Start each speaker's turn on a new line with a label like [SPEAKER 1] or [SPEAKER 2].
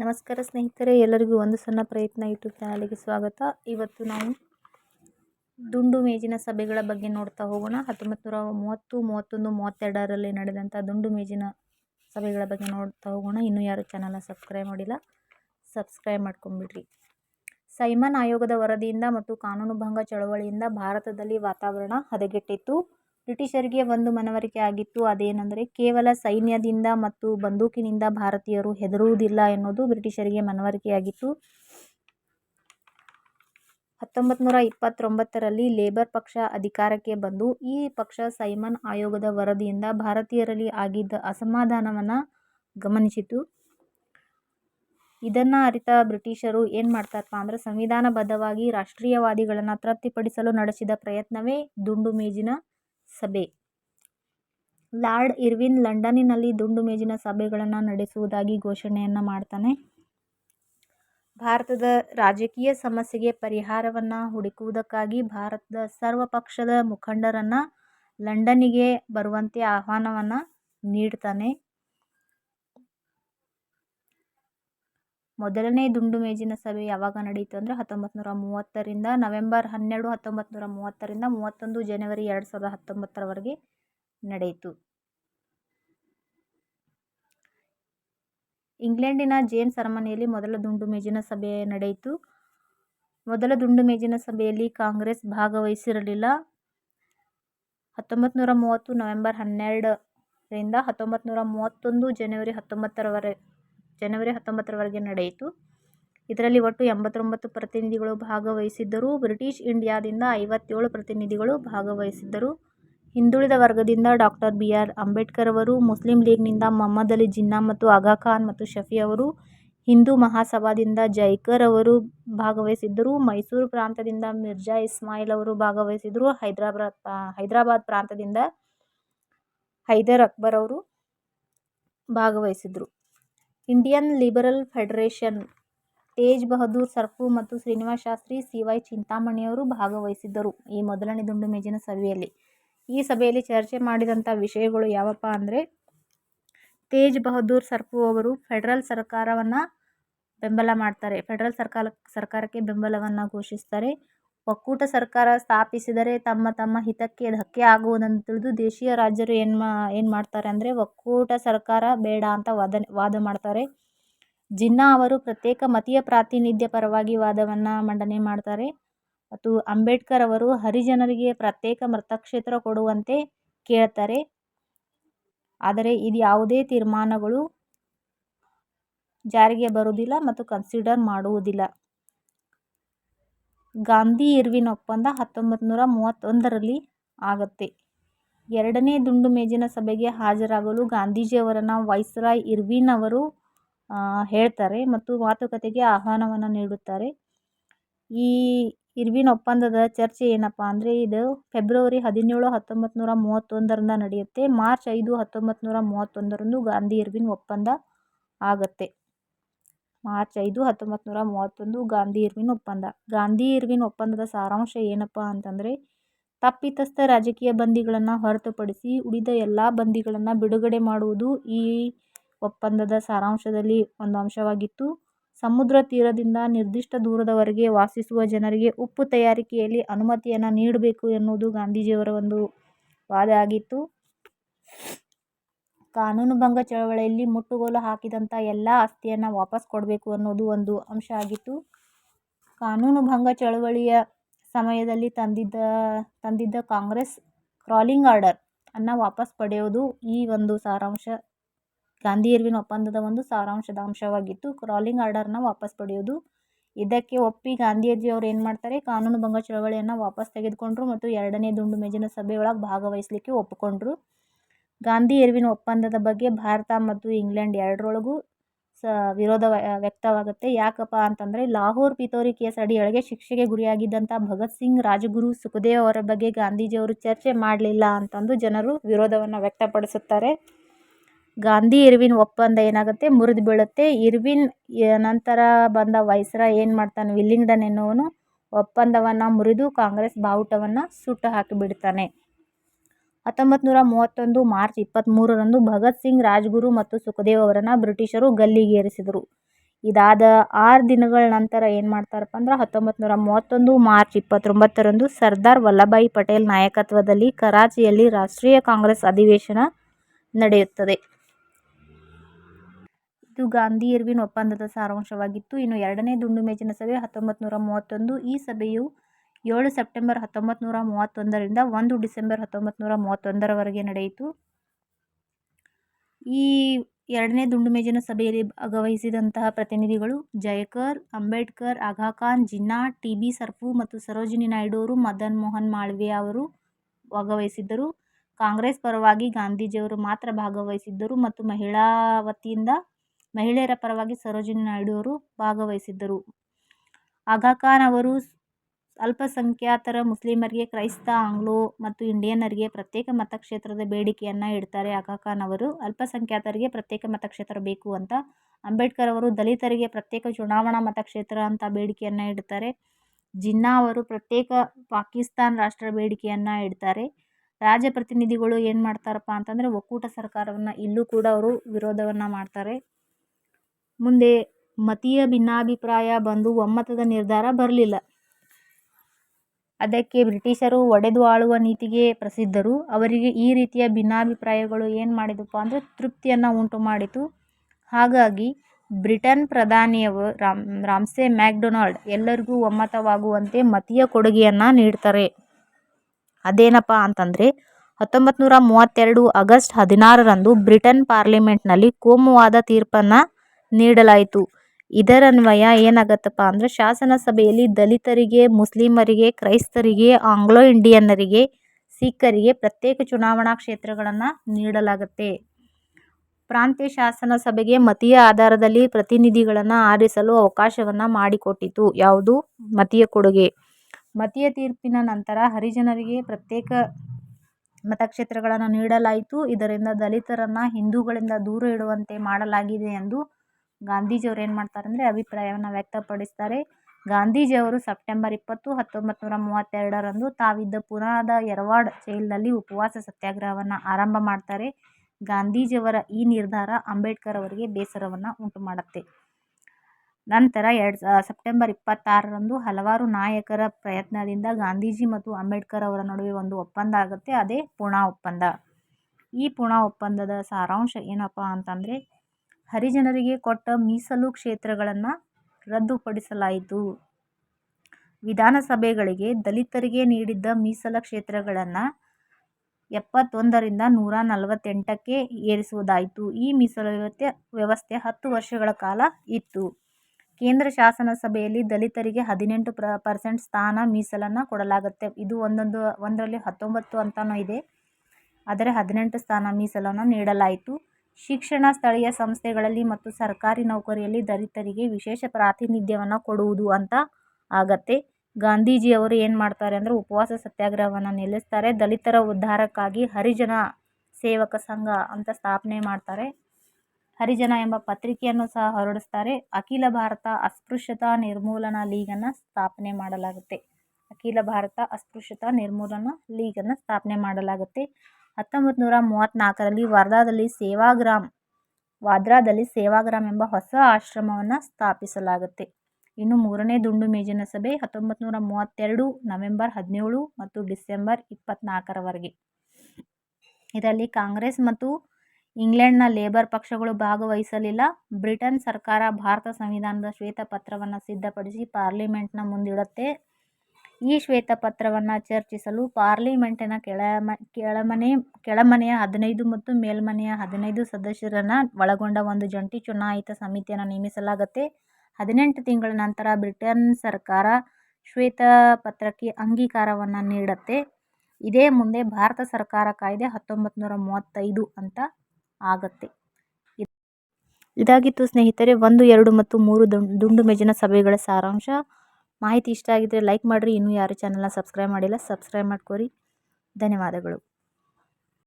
[SPEAKER 1] ನಮಸ್ಕಾರ ಸ್ನೇಹಿತರೆ, ಎಲ್ಲರಿಗೂ ಒಂದು ಸಣ್ಣ ಪ್ರಯತ್ನ ಯೂಟ್ಯೂಬ್ ಚಾನಲಿಗೆ ಸ್ವಾಗತ. ಇವತ್ತು ನಾವು ದುಂಡು ಮೇಜಿನ ಸಭೆಗಳ ಬಗ್ಗೆ ನೋಡ್ತಾ ಹೋಗೋಣ. ಹತ್ತೊಂಬತ್ತು ನೂರ ಮೂವತ್ತು, ಮೂವತ್ತೊಂದು, ಮೂವತ್ತೆರಡರಲ್ಲಿ ನಡೆದಂಥ ದುಂಡು ಮೇಜಿನ ಸಭೆಗಳ ಬಗ್ಗೆ ನೋಡ್ತಾ ಹೋಗೋಣ. ಇನ್ನೂ ಯಾರು ಚಾನಲ್ನ ಸಬ್ಸ್ಕ್ರೈಬ್ ಮಾಡಿಲ್ಲ, ಸಬ್ಸ್ಕ್ರೈಬ್ ಮಾಡ್ಕೊಂಬಿಡ್ರಿ. ಸೈಮನ್ ಆಯೋಗದ ವರದಿಯಿಂದ ಮತ್ತು ಕಾನೂನುಭಂಗ ಚಳವಳಿಯಿಂದ ಭಾರತದಲ್ಲಿ ವಾತಾವರಣ ಹದಗೆಟ್ಟಿತ್ತು. ಬ್ರಿಟಿಷರಿಗೆ ಒಂದು ಮನವರಿಕೆ ಆಗಿತ್ತು. ಅದೇನೆಂದರೆ, ಕೇವಲ ಸೈನ್ಯದಿಂದ ಮತ್ತು ಬಂದೂಕಿನಿಂದ ಭಾರತೀಯರು ಹೆದರುವುದಿಲ್ಲ ಎನ್ನುವುದು ಬ್ರಿಟಿಷರಿಗೆ ಮನವರಿಕೆಯಾಗಿತ್ತು. ಹತ್ತೊಂಬತ್ತು ನೂರ ಇಪ್ಪತ್ತೊಂಬತ್ತರಲ್ಲಿ ಲೇಬರ್ ಪಕ್ಷ ಅಧಿಕಾರಕ್ಕೆ ಬಂದು, ಈ ಪಕ್ಷ ಸೈಮನ್ ಆಯೋಗದ ವರದಿಯಿಂದ ಭಾರತೀಯರಲ್ಲಿ ಆಗಿದ್ದ ಅಸಮಾಧಾನವನ್ನು ಗಮನಿಸಿತು. ಇದನ್ನು ಅರಿತ ಬ್ರಿಟಿಷರು ಏನು ಮಾಡ್ತಾರಪ್ಪ ಅಂದರೆ, ಸಂವಿಧಾನಬದ್ಧವಾಗಿ ರಾಷ್ಟ್ರೀಯವಾದಿಗಳನ್ನು ತೃಪ್ತಿಪಡಿಸಲು ನಡೆಸಿದ ಪ್ರಯತ್ನವೇ ದುಂಡು ಮೇಜಿನ ಸಭೆ. ಲಾರ್ಡ್ ಇರ್ವಿನ್ ಲಂಡನ್ನಿನಲ್ಲಿ ದುಂಡು ಮೇಜಿನ ಸಭೆಗಳನ್ನು ನಡೆಸುವುದಾಗಿ ಘೋಷಣೆಯನ್ನು ಮಾಡ್ತಾನೆ. ಭಾರತದ ರಾಜಕೀಯ ಸಮಸ್ಯೆಗೆ ಪರಿಹಾರವನ್ನು ಹುಡುಕುವುದಕ್ಕಾಗಿ ಭಾರತದ ಸರ್ವಪಕ್ಷದ ಮುಖಂಡರನ್ನು ಲಂಡನ್ನಿಗೆ ಬರುವಂತೆ ಆಹ್ವಾನವನ್ನು ನೀಡ್ತಾನೆ. ಮೊದಲನೇ ದುಂಡು ಮೇಜಿನ ಸಭೆ ಯಾವಾಗ ನಡೆಯಿತು ಅಂದರೆ ಹತ್ತೊಂಬತ್ತು ನೂರ ಮೂವತ್ತರಿಂದ ನವೆಂಬರ್ ಹನ್ನೆರಡು ಹತ್ತೊಂಬತ್ತು ನೂರ ಮೂವತ್ತರಿಂದ ಮೂವತ್ತೊಂದು ಜನವರಿ ಎರಡು ಸಾವಿರದ ಹತ್ತೊಂಬತ್ತರವರೆಗೆ ನಡೆಯಿತು. ಇಂಗ್ಲೆಂಡಿನ ಜೇಮ್ಸ್ ಅರಮನೆಯಲ್ಲಿ ಮೊದಲ ದುಂಡು ಮೇಜಿನ ಸಭೆ ನಡೆಯಿತು. ಮೊದಲ ದುಂಡು ಮೇಜಿನ ಸಭೆಯಲ್ಲಿ ಕಾಂಗ್ರೆಸ್ ಭಾಗವಹಿಸಿರಲಿಲ್ಲ. ಹತ್ತೊಂಬತ್ತು ನೂರ ಮೂವತ್ತು ನವೆಂಬರ್ ಹನ್ನೆರಡರಿಂದ ಹತ್ತೊಂಬತ್ತು ನೂರ ಮೂವತ್ತೊಂದು ಜನವರಿ ಹತ್ತೊಂಬತ್ತರವರೆ ಜನವರಿ ಹತ್ತೊಂಬತ್ತರವರೆಗೆ ನಡೆಯಿತು. ಇದರಲ್ಲಿ ಒಟ್ಟು ಎಂಬತ್ತೊಂಬತ್ತು ಪ್ರತಿನಿಧಿಗಳು ಭಾಗವಹಿಸಿದ್ದರು. ಬ್ರಿಟಿಷ್ ಇಂಡಿಯಾದಿಂದ ಐವತ್ತೇಳು ಪ್ರತಿನಿಧಿಗಳು ಭಾಗವಹಿಸಿದ್ದರು. ಹಿಂದುಳಿದ ವರ್ಗದಿಂದ ಡಾಕ್ಟರ್ ಬಿ ಆರ್ ಅಂಬೇಡ್ಕರ್ ಅವರು, ಮುಸ್ಲಿಂ ಲೀಗ್ನಿಂದ ಮೊಹಮ್ಮದ್ ಅಲಿ ಜಿನ್ನಾ ಮತ್ತು ಆಗಾ ಖಾನ್ ಮತ್ತು ಶಫಿ ಅವರು, ಹಿಂದೂ ಮಹಾಸಭಾದಿಂದ ಜೈಕರ್ ಅವರು ಭಾಗವಹಿಸಿದ್ದರು. ಮೈಸೂರು ಪ್ರಾಂತದಿಂದ ಮಿರ್ಜಾ ಇಸ್ಮಾಯಿಲ್ ಅವರು ಭಾಗವಹಿಸಿದರು ಹೈದರಾಬಾದ್ ಹೈದರಾಬಾದ್ ಪ್ರಾಂತದಿಂದ ಹೈದರ್ ಅಕ್ಬರ್ ಅವರು ಭಾಗವಹಿಸಿದರು Indian Liberal Federation Tej Bahadur Surf ಮತ್ತು ಶ್ರೀನಿವಾಸ ಶಾಸ್ತ್ರಿ, ಸಿ ವೈ ಚಿಂತಾಮಣಿಯವರು ಭಾಗವಹಿಸಿದ್ದರು ಈ ಮೊದಲನೇ ದುಂಡು ಮೇಜಿನ ಸಭೆಯಲ್ಲಿ. ಈ ಸಭೆಯಲ್ಲಿ ಚರ್ಚೆ ಮಾಡಿದಂಥ ವಿಷಯಗಳು ಯಾವಪ್ಪ ಅಂದರೆ, ತೇಜ್ ಬಹದ್ದೂರ್ ಸರ್ಪು ಅವರು ಫೆಡರಲ್ ಸರ್ಕಾರವನ್ನು ಬೆಂಬಲ ಮಾಡ್ತಾರೆ. ಫೆಡರಲ್ ಸರ್ಕಾರ ಸರ್ಕಾರಕ್ಕೆ ಬೆಂಬಲವನ್ನು ಘೋಷಿಸ್ತಾರೆ. ಒಕ್ಕೂಟ ಸರ್ಕಾರ ಸ್ಥಾಪಿಸಿದರೆ ತಮ್ಮ ತಮ್ಮ ಹಿತಕ್ಕೆ ಧಕ್ಕೆ ಆಗುವುದನ್ನು ತಿಳಿದು ದೇಶೀಯ ರಾಜ್ಯರು ಏನು ಮಾ, ಏನು ಮಾಡ್ತಾರೆ ಅಂದರೆ ಒಕ್ಕೂಟ ಸರ್ಕಾರ ಬೇಡ ಅಂತ ವಾದ ವಾದ ಮಾಡ್ತಾರೆ. ಜಿನ್ನಾ ಅವರು ಪ್ರತ್ಯೇಕ ಮತೀಯ ಪ್ರಾತಿನಿಧ್ಯ ಪರವಾಗಿ ವಾದವನ್ನು ಮಂಡನೆ ಮಾಡ್ತಾರೆ. ಮತ್ತು ಅಂಬೇಡ್ಕರ್ ಅವರು ಹರಿಜನರಿಗೆ ಪ್ರತ್ಯೇಕ ಮತಕ್ಷೇತ್ರ ಕೊಡುವಂತೆ ಕೇಳ್ತಾರೆ. ಆದರೆ ಇದು ಯಾವುದೇ ತೀರ್ಮಾನಗಳು ಜಾರಿಗೆ ಬರುವುದಿಲ್ಲ ಮತ್ತು ಕನ್ಸಿಡರ್ ಮಾಡುವುದಿಲ್ಲ. ಗಾಂಧಿ ಇರ್ವಿನ್ ಒಪ್ಪಂದ ಹತ್ತೊಂಬತ್ತು ನೂರ ಮೂವತ್ತೊಂದರಲ್ಲಿ ಆಗುತ್ತೆ. ಎರಡನೇ ದುಂಡು ಮೇಜಿನ ಸಭೆಗೆ ಹಾಜರಾಗಲು ಗಾಂಧೀಜಿಯವರನ್ನು ವೈಸ್ರಾಯ್ ಇರ್ವಿನ್ ಅವರು ಹೇಳ್ತಾರೆ ಮತ್ತು ಮಾತುಕತೆಗೆ ಆಹ್ವಾನವನ್ನು ನೀಡುತ್ತಾರೆ. ಈ ಇರ್ವಿನ್ ಒಪ್ಪಂದದ ಚರ್ಚೆ ಏನಪ್ಪ ಅಂದರೆ ಇದು ಫೆಬ್ರವರಿ ಹದಿನೇಳು ಹತ್ತೊಂಬತ್ತು ನೂರ ಮೂವತ್ತೊಂದರಿಂದ ನಡೆಯುತ್ತೆ. ಮಾರ್ಚ್ ಐದು ಹತ್ತೊಂಬತ್ತು ನೂರ ಮೂವತ್ತೊಂದರಂದು ಗಾಂಧಿ ಇರ್ವಿನ್ ಒಪ್ಪಂದ ಆಗುತ್ತೆ. ಮಾರ್ಚ್ ಐದು ಹತ್ತೊಂಬತ್ತು ನೂರ ಮೂವತ್ತೊಂದು ಗಾಂಧಿ ಇರ್ವಿನ್ ಒಪ್ಪಂದ. ಗಾಂಧಿ ಇರ್ವಿನ್ ಒಪ್ಪಂದದ ಸಾರಾಂಶ ಏನಪ್ಪ ಅಂತಂದರೆ, ತಪ್ಪಿತಸ್ಥ ರಾಜಕೀಯ ಬಂದಿಗಳನ್ನು ಹೊರತುಪಡಿಸಿ ಉಳಿದ ಎಲ್ಲ ಬಂದಿಗಳನ್ನು ಬಿಡುಗಡೆ ಮಾಡುವುದು ಈ ಒಪ್ಪಂದದ ಸಾರಾಂಶದಲ್ಲಿ ಒಂದು ಅಂಶವಾಗಿತ್ತು. ಸಮುದ್ರ ತೀರದಿಂದ ನಿರ್ದಿಷ್ಟ ದೂರದವರೆಗೆ ವಾಸಿಸುವ ಜನರಿಗೆ ಉಪ್ಪು ತಯಾರಿಕೆಯಲ್ಲಿ ಅನುಮತಿಯನ್ನು ನೀಡಬೇಕು ಎನ್ನುವುದು ಗಾಂಧೀಜಿಯವರ ಒಂದು ವಾದ ಆಗಿತ್ತು. ಕಾನೂನುಭಂಗ ಚಳವಳಿಯಲ್ಲಿ ಮುಟ್ಟುಗೋಲು ಹಾಕಿದಂಥ ಎಲ್ಲ ಆಸ್ತಿಯನ್ನು ವಾಪಸ್ ಕೊಡಬೇಕು ಅನ್ನೋದು ಒಂದು ಅಂಶ ಆಗಿತ್ತು. ಕಾನೂನುಭಂಗ ಚಳವಳಿಯ ಸಮಯದಲ್ಲಿ ತಂದಿದ್ದ ತಂದಿದ್ದ ಕಾಂಗ್ರೆಸ್ ಕ್ರಾಲಿಂಗ್ ಆರ್ಡರ್ ಅನ್ನು ವಾಪಸ್ ಪಡೆಯೋದು ಈ ಒಂದು ಸಾರಾಂಶ. ಗಾಂಧಿ ಒಪ್ಪಂದದ ಒಂದು ಸಾರಾಂಶದ ಅಂಶವಾಗಿತ್ತು. ಕ್ರಾಲಿಂಗ್ ಆರ್ಡರ್ನ ವಾಪಸ್ ಪಡೆಯೋದು. ಇದಕ್ಕೆ ಒಪ್ಪಿ ಗಾಂಧೀಜಿಯವರು ಏನು ಮಾಡ್ತಾರೆ? ಕಾನೂನುಭಂಗ ಚಳವಳಿಯನ್ನು ವಾಪಸ್ ತೆಗೆದುಕೊಂಡ್ರು ಮತ್ತು ಎರಡನೇ ದುಂಡು ಮೇಜಿನ ಸಭೆಯೊಳಗೆ ಭಾಗವಹಿಸಲಿಕ್ಕೆ ಒಪ್ಪಿಕೊಂಡ್ರು. ಗಾಂಧಿ ಇರ್ವಿನ್ ಒಪ್ಪಂದದ ಬಗ್ಗೆ ಭಾರತ ಮತ್ತು ಇಂಗ್ಲೆಂಡ್ ಎರಡರೊಳಗೂ ಸ, ವಿರೋಧ ವ್ಯಕ್ತವಾಗುತ್ತೆ. ಯಾಕಪ್ಪ ಅಂತಂದರೆ, ಲಾಹೋರ್ ಪಿತೂರಿ ಕೇಸ್ ಅಡಿಯೊಳಗೆ ಶಿಕ್ಷೆಗೆ ಗುರಿಯಾಗಿದ್ದಂಥ ಭಗತ್ ಸಿಂಗ್, ರಾಜಗುರು ಸುಖದೇವ್ ಅವರ ಬಗ್ಗೆ ಗಾಂಧೀಜಿಯವರು ಚರ್ಚೆ ಮಾಡಲಿಲ್ಲ ಅಂತಂದು ಜನರು ವಿರೋಧವನ್ನು ವ್ಯಕ್ತಪಡಿಸುತ್ತಾರೆ. ಗಾಂಧಿ ಇರ್ವಿನ್ ಒಪ್ಪಂದ ಏನಾಗುತ್ತೆ? ಮುರಿದು ಬೀಳುತ್ತೆ. ಇರ್ವಿನ್ ನಂತರ ಬಂದ ವೈಸ್ರ ಏನು ಮಾಡ್ತಾನೆ? ವಿಲ್ಲಿಂಗ್ಡನ್ ಎನ್ನುವನು ಒಪ್ಪಂದವನ್ನು ಮುರಿದು ಕಾಂಗ್ರೆಸ್ ಬಾವುಟವನ್ನು ಸುಟ್ಟು ಹಾಕಿಬಿಡ್ತಾನೆ ಹತ್ತೊಂಬತ್ತು ನೂರ ಮೂವತ್ತೊಂದು ಮಾರ್ಚ್ ಇಪ್ಪತ್ತ್ಮೂರರಂದು ಭಗತ್ ಸಿಂಗ್, ರಾಜ್ಗುರು ಮತ್ತು ಸುಖದೇವ್ ಅವರನ್ನು ಬ್ರಿಟಿಷರು ಗಲ್ಲಿಗೇರಿಸಿದರು. ಇದಾದ ಆರು ದಿನಗಳ ನಂತರ ಏನು ಮಾಡ್ತಾರಪ್ಪ ಅಂದ್ರೆ ಹತ್ತೊಂಬತ್ತು ನೂರ ಮೂವತ್ತೊಂದು ಮಾರ್ಚ್ ಇಪ್ಪತ್ತೊಂಬತ್ತರಂದು ಸರ್ದಾರ್ ವಲ್ಲಭಾಯಿ ಪಟೇಲ್ ನಾಯಕತ್ವದಲ್ಲಿ ಕರಾಚಿಯಲ್ಲಿ ರಾಷ್ಟ್ರೀಯ ಕಾಂಗ್ರೆಸ್ ಅಧಿವೇಶನ ನಡೆಯುತ್ತದೆ. ಇದು ಗಾಂಧಿ ಇರ್ವಿನ್ ಒಪ್ಪಂದದ ಸಾರಾಂಶವಾಗಿತ್ತು. ಇನ್ನು ಎರಡನೇ ದುಂಡು ಮೇಜಿನ ಸಭೆ ಹತ್ತೊಂಬತ್ತು ನೂರ ಮೂವತ್ತೊಂದು ಈ ಸಭೆಯು ಏಳು ಸೆಪ್ಟೆಂಬರ್ ಹತ್ತೊಂಬತ್ತು ನೂರ ಮೂವತ್ತೊಂದರಿಂದ ಒಂದು ಡಿಸೆಂಬರ್ ಹತ್ತೊಂಬತ್ತು ನೂರ ಮೂವತ್ತೊಂದರವರೆಗೆ ನಡೆಯಿತು. ಈ ಎರಡನೇ ದುಂಡು ಮೇಜಿನ ಸಭೆಯಲ್ಲಿ ಭಾಗವಹಿಸಿದಂತಹ ಪ್ರತಿನಿಧಿಗಳು ಜಯಕರ್, ಅಂಬೇಡ್ಕರ್ ಆಗಾ ಖಾನ್, ಜಿನ್ನಾ ಟಿ ಬಿ ಸರ್ಫು ಮತ್ತು ಸರೋಜಿನಿ ನಾಯ್ಡು ಅವರು, ಮದನ್ ಮೋಹನ್ ಮಾಳ್ವಿಯಾ ಅವರು ಭಾಗವಹಿಸಿದ್ದರು. ಕಾಂಗ್ರೆಸ್ ಪರವಾಗಿ ಗಾಂಧೀಜಿಯವರು ಮಾತ್ರ ಭಾಗವಹಿಸಿದ್ದರು ಮತ್ತು ಮಹಿಳಾ ವತಿಯಿಂದ ಮಹಿಳೆಯರ ಪರವಾಗಿ ಸರೋಜಿನಿ ನಾಯ್ಡು ಅವರು ಭಾಗವಹಿಸಿದ್ದರು. ಆಗಾ ಅವರು ಅಲ್ಪಸಂಖ್ಯಾತರ ಮುಸ್ಲಿಮರಿಗೆ ಕ್ರೈಸ್ತ, ಆಂಗ್ಲೋ ಮತ್ತು ಇಂಡಿಯನ್ನರಿಗೆ ಪ್ರತ್ಯೇಕ ಮತಕ್ಷೇತ್ರದ ಬೇಡಿಕೆಯನ್ನು ಇಡ್ತಾರೆ ಅವರು. ಅಲ್ಪಸಂಖ್ಯಾತರಿಗೆ ಪ್ರತ್ಯೇಕ ಮತಕ್ಷೇತ್ರ ಬೇಕು ಅಂತ ಅಂಬೇಡ್ಕರ್ ಅವರು ದಲಿತರಿಗೆ ಪ್ರತ್ಯೇಕ ಚುನಾವಣಾ ಮತಕ್ಷೇತ್ರ ಅಂತ ಬೇಡಿಕೆಯನ್ನು ಇಡ್ತಾರೆ. ಜಿನ್ನಾ ಅವರು ಪ್ರತ್ಯೇಕ ಪಾಕಿಸ್ತಾನ್ ರಾಷ್ಟ್ರ ಬೇಡಿಕೆಯನ್ನು ಇಡ್ತಾರೆ. ರಾಜಪ್ರತಿನಿಧಿಗಳು ಏನು ಮಾಡ್ತಾರಪ್ಪ ಅಂತಂದರೆ ಒಕ್ಕೂಟ ಸರ್ಕಾರವನ್ನು ಇಲ್ಲೂ ಕೂಡ ಅವರು ವಿರೋಧವನ್ನು ಮಾಡ್ತಾರೆ. ಮುಂದೆ ಮತೀಯ ಭಿನ್ನಾಭಿಪ್ರಾಯ ಬಂದು ಒಮ್ಮತದ ನಿರ್ಧಾರ ಬರಲಿಲ್ಲ. ಅದಕ್ಕೆ ಬ್ರಿಟಿಷರು ಒಡೆದು ಆಳುವ ನೀತಿಗೆ ಪ್ರಸಿದ್ಧರು. ಅವರಿಗೆ ಈ ರೀತಿಯ ಭಿನ್ನಾಭಿಪ್ರಾಯಗಳು ಏನು ಮಾಡಿದಪ್ಪ ಅಂದರೆ ತೃಪ್ತಿಯನ್ನು ಉಂಟು ಮಾಡಿತು. ಹಾಗಾಗಿ ಬ್ರಿಟನ್ ಪ್ರಧಾನಿಯವರು ರಾಮ್, ರಾಮ್ಸೆ ಮ್ಯಾಕ್ಡೊನಾಲ್ಡ್ ಎಲ್ಲರಿಗೂ ಒಮ್ಮತವಾಗುವಂತೆ ಮತೀಯ ಕೊಡುಗೆಯನ್ನು ನೀಡ್ತಾರೆ. ಅದೇನಪ್ಪ ಅಂತಂದರೆ ಹತ್ತೊಂಬತ್ತು ನೂರ ಮೂವತ್ತೆರಡು ಆಗಸ್ಟ್ ಹದಿನಾರರಂದು ಬ್ರಿಟನ್ ಪಾರ್ಲಿಮೆಂಟ್ನಲ್ಲಿ ಕೋಮುವಾದ ತೀರ್ಪನ್ನು ನೀಡಲಾಯಿತು. ಇದರನ್ವಯ ಏನಾಗತ್ತಪ್ಪ ಅಂದರೆ ಶಾಸನಸಭೆಯಲ್ಲಿ ದಲಿತರಿಗೆ, ಮುಸ್ಲಿಮರಿಗೆ, ಕ್ರೈಸ್ತರಿಗೆ, ಆಂಗ್ಲೋ ಇಂಡಿಯನ್ನರಿಗೆ, ಸಿಖ್ಖರಿಗೆ ಪ್ರತ್ಯೇಕ ಚುನಾವಣಾ ಕ್ಷೇತ್ರಗಳನ್ನು ನೀಡಲಾಗುತ್ತೆ. ಪ್ರಾಂತ್ಯ ಶಾಸನ ಸಭೆಗೆ ಮತೀಯ ಆಧಾರದಲ್ಲಿ ಪ್ರತಿನಿಧಿಗಳನ್ನು ಆರಿಸಲು ಅವಕಾಶವನ್ನು ಮಾಡಿಕೊಟ್ಟಿತು. ಯಾವುದು? ಮತೀಯ ಕೊಡುಗೆ. ಮತೀಯ ತೀರ್ಪಿನ ನಂತರ ಹರಿಜನರಿಗೆ ಪ್ರತ್ಯೇಕ ಮತಕ್ಷೇತ್ರಗಳನ್ನು ನೀಡಲಾಯಿತು. ಇದರಿಂದ ದಲಿತರನ್ನು ಹಿಂದೂಗಳಿಂದ ದೂರ ಇಡುವಂತೆ ಮಾಡಲಾಗಿದೆ ಎಂದು ಗಾಂಧೀಜಿಯವರು ಏನು ಮಾಡ್ತಾರೆ ಅಂದರೆ ಅಭಿಪ್ರಾಯವನ್ನು ವ್ಯಕ್ತಪಡಿಸ್ತಾರೆ. ಗಾಂಧೀಜಿಯವರು ಸೆಪ್ಟೆಂಬರ್ ಇಪ್ಪತ್ತು ಹತ್ತೊಂಬತ್ತು ನೂರ ಮೂವತ್ತೆರಡರಂದು ತಾವಿದ್ದ ಪುನಾದ ಎರವಾಡ್ ಜೈಲಿನಲ್ಲಿ ಉಪವಾಸ ಸತ್ಯಾಗ್ರಹವನ್ನು ಆರಂಭ ಮಾಡ್ತಾರೆ. ಗಾಂಧೀಜಿಯವರ ಈ ನಿರ್ಧಾರ ಅಂಬೇಡ್ಕರ್ ಅವರಿಗೆ ಬೇಸರವನ್ನು ಉಂಟು ಮಾಡುತ್ತೆ ನಂತರ ಎರಡು ಸೆಪ್ಟೆಂಬರ್ ಇಪ್ಪತ್ತಾರರಂದು ಹಲವಾರು ನಾಯಕರ ಪ್ರಯತ್ನದಿಂದ ಗಾಂಧೀಜಿ ಮತ್ತು ಅಂಬೇಡ್ಕರ್ ಅವರ ನಡುವೆ ಒಂದು ಒಪ್ಪಂದ ಆಗುತ್ತೆ, ಅದೇ ಪುಣಾ ಒಪ್ಪಂದ. ಈ ಪುಣಾ ಒಪ್ಪಂದದ ಸಾರಾಂಶ ಏನಪ್ಪ ಅಂತಂದರೆ ಹರಿಜನರಿಗೆ ಕೊಟ್ಟ ಮೀಸಲು ಕ್ಷೇತ್ರಗಳನ್ನು ರದ್ದುಪಡಿಸಲಾಯಿತು. ವಿಧಾನಸಭೆಗಳಿಗೆ ದಲಿತರಿಗೆ ನೀಡಿದ್ದ ಮೀಸಲ ಕ್ಷೇತ್ರಗಳನ್ನು ಎಪ್ಪತ್ತೊಂದರಿಂದ ನೂರ ನಲವತ್ತೆಂಟಕ್ಕೆ ಏರಿಸುವುದಾಯಿತು. ಈ ಮೀಸಲು ವ್ಯವಸ್ಥೆ ವ್ಯವಸ್ಥೆ ಹತ್ತು ವರ್ಷಗಳ ಕಾಲ ಇತ್ತು. ಕೇಂದ್ರ ಶಾಸನ ಸಭೆಯಲ್ಲಿ ದಲಿತರಿಗೆ ಹದಿನೆಂಟು ಪ್ರ, ಪರ್ಸೆಂಟ್ ಸ್ಥಾನ ಮೀಸಲನ್ನು ಕೊಡಲಾಗುತ್ತೆ. ಇದು ಒಂದೊಂದು, ಒಂದರಲ್ಲಿ ಹತ್ತೊಂಬತ್ತು ಅಂತಲೂ ಇದೆ. ಆದರೆ ಹದಿನೆಂಟು ಸ್ಥಾನ ಮೀಸಲನ್ನು ನೀಡಲಾಯಿತು. ಶಿಕ್ಷಣ ಸ್ಥಳೀಯ ಸಂಸ್ಥೆಗಳಲ್ಲಿ ಮತ್ತು ಸರ್ಕಾರಿ ನೌಕರಿಯಲ್ಲಿ ದಲಿತರಿಗೆ ವಿಶೇಷ ಪ್ರಾತಿನಿಧ್ಯವನ್ನು ಕೊಡುವುದು ಅಂತ ಆಗತ್ತೆ. ಗಾಂಧೀಜಿಯವರು ಏನು ಮಾಡ್ತಾರೆ ಅಂದರೆ ಉಪವಾಸ ಸತ್ಯಾಗ್ರಹವನ್ನು ನಿಲ್ಲಿಸ್ತಾರೆ. ದಲಿತರ ಉದ್ಧಾರಕ್ಕಾಗಿ ಹರಿಜನ ಸೇವಕ ಸಂಘ ಅಂತ ಸ್ಥಾಪನೆ ಮಾಡ್ತಾರೆ. ಹರಿಜನ ಎಂಬ ಪತ್ರಿಕೆಯನ್ನು ಸಹ ಹೊರಡಿಸ್ತಾರೆ. ಅಖಿಲ ಭಾರತ ಅಸ್ಪೃಶ್ಯತಾ ನಿರ್ಮೂಲನಾ ಲೀಗನ್ನು ಸ್ಥಾಪನೆ ಮಾಡಲಾಗುತ್ತೆ. ಅಖಿಲ ಭಾರತ ಅಸ್ಪೃಶ್ಯತಾ ನಿರ್ಮೂಲನಾ ಲೀಗನ್ನು ಸ್ಥಾಪನೆ ಮಾಡಲಾಗುತ್ತೆ. ಹತ್ತೊಂಬತ್ತು ನೂರ ಮೂವತ್ತ್ನಾಲ್ಕರಲ್ಲಿ ವಾರ್ಧಾದಲ್ಲಿ ಸೇವಾಗ್ರಾಮ್, ವಾದ್ರಾದಲ್ಲಿ ಸೇವಾಗ್ರಾಮ್ ಎಂಬ ಹೊಸ ಆಶ್ರಮವನ್ನು ಸ್ಥಾಪಿಸಲಾಗುತ್ತೆ. ಇನ್ನು ಮೂರನೇ ದುಂಡು ಮೇಜಿನ ಸಭೆ ಹತ್ತೊಂಬತ್ತು ನೂರ ಮೂವತ್ತೆರಡು ನವೆಂಬರ್ ಹದಿನೇಳು ಮತ್ತು ಡಿಸೆಂಬರ್ ಇಪ್ಪತ್ನಾಲ್ಕರವರೆಗೆ. ಇದರಲ್ಲಿ ಕಾಂಗ್ರೆಸ್ ಮತ್ತು ಇಂಗ್ಲೆಂಡ್ನ ಲೇಬರ್ ಪಕ್ಷಗಳು ಭಾಗವಹಿಸಲಿಲ್ಲ. ಬ್ರಿಟನ್ ಸರ್ಕಾರ ಭಾರತ ಸಂವಿಧಾನದ ಶ್ವೇತಪತ್ರವನ್ನು ಸಿದ್ಧಪಡಿಸಿ ಪಾರ್ಲಿಮೆಂಟ್ನ ಮುಂದಿಡುತ್ತೆ. ಈ ಶ್ವೇತಪತ್ರವನ್ನು ಚರ್ಚಿಸಲು ಪಾರ್ಲಿಮೆಂಟಿನ ಕೆಳಮ ಕೆಳಮನೆ, ಕೆಳಮನೆಯ ಹದಿನೈದು ಮತ್ತು ಮೇಲ್ಮನೆಯ ಹದಿನೈದು ಸದಸ್ಯರನ್ನು ಒಳಗೊಂಡ ಒಂದು ಜಂಟಿ ಚುನಾಯಿತ ಸಮಿತಿಯನ್ನು ನೇಮಿಸಲಾಗುತ್ತೆ. ಹದಿನೆಂಟು ತಿಂಗಳ ನಂತರ ಬ್ರಿಟನ್ ಸರ್ಕಾರ ಶ್ವೇತಪತ್ರಕ್ಕೆ ಅಂಗೀಕಾರವನ್ನು ನೀಡುತ್ತೆ. ಇದೇ ಮುಂದೆ ಭಾರತ ಸರ್ಕಾರ ಕಾಯ್ದೆ ಹತ್ತೊಂಬತ್ತು ನೂರ ಮೂವತ್ತೈದು ಅಂತ ಆಗುತ್ತೆ. ಇದಾಗಿತ್ತು ಸ್ನೇಹಿತರೆ, ಒಂದು, ಎರಡು ಮತ್ತು ಮೂರು ದುಂಡು ಮೇಜಿನ ಸಭೆಗಳ ಸಾರಾಂಶ. ಮಾಹಿತಿ ಇಷ್ಟ ಆಗಿದ್ದರೆ ಲೈಕ್ ಮಾಡಿರಿ. ಇನ್ನೂ ಯಾರು ಚಾನಲ್ನ ಸಬ್ಸ್ಕ್ರೈಬ್ ಮಾಡಿಲ್ಲ ಸಬ್ಸ್ಕ್ರೈಬ್ ಮಾಡ್ಕೊರಿ. ಧನ್ಯವಾದಗಳು.